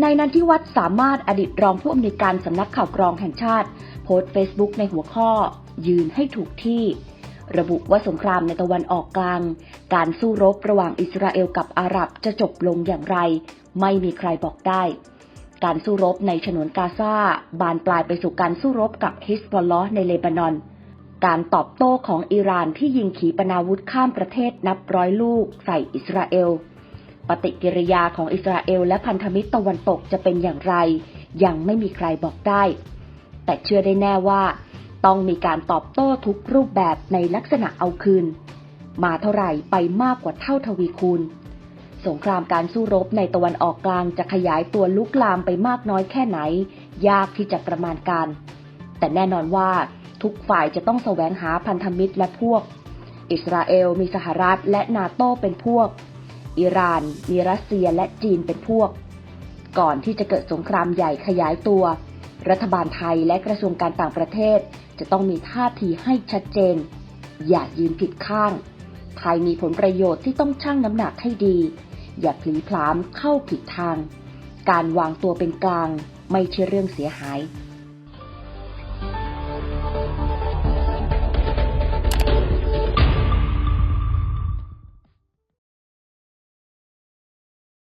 นายนันทิวัฒน์สามารถอดีตรองผู้อำนวยการสำนักข่าวกรองแห่งชาติ โพสต์เฟซบุ๊กในหัวข้อ ยืนให้ถูกที่ ระบุว่าสงครามในตะวันออกกลาง การสู้รบระหว่างอิสราเอลกับอาหรับจะจบลงอย่างไร ไม่มีใครบอกได้ การสู้รบในฉนวนกาซาบานปลายไปสู่การสู้รบกับฮิสบอลลอฮ์ในเลบานอน การตอบโต้ของอิหร่านที่ยิงขีปนาวุธข้ามประเทศนับร้อยลูกใส่อิสราเอล ปฏิกิริยาของอิสราเอลและพันธมิตรตะวันตกจะเป็นอย่างไร ยังไม่มีใครบอกได้ แต่เชื่อได้แน่ว่า ต้องมีการตอบโต้ทุกรูปแบบในลักษณะเอาคืน มาเท่าไหร่ไปมากกว่าเท่าทวีคูณ สงครามการสู้รบในตะวันออกกลางจะขยายตัวลุกลามไปมากน้อยแค่ไหน ยากที่จะประมาณการ แต่แน่นอนว่าทุกฝ่ายจะต้องแสวงหาพันธมิตรและพวก อิสราเอลมีสหรัฐและนาโตเป็นพวก อิหร่าน มีรัสเซียและจีนเป็นพวก ก่อนที่จะเกิดสงครามใหญ่ขยายตัว รัฐบาลไทยและกระทรวงการต่างประเทศ จะต้องมีท่าทีให้ชัดเจน อย่ายืนผิดข้าง ไทยมีผลประโยชน์ที่ต้องชั่งน้ำหนักให้ดี อย่าพลีพลามเข้าผิดทาง การวางตัวเป็นกลางไม่ใช่เรื่องเสียหาย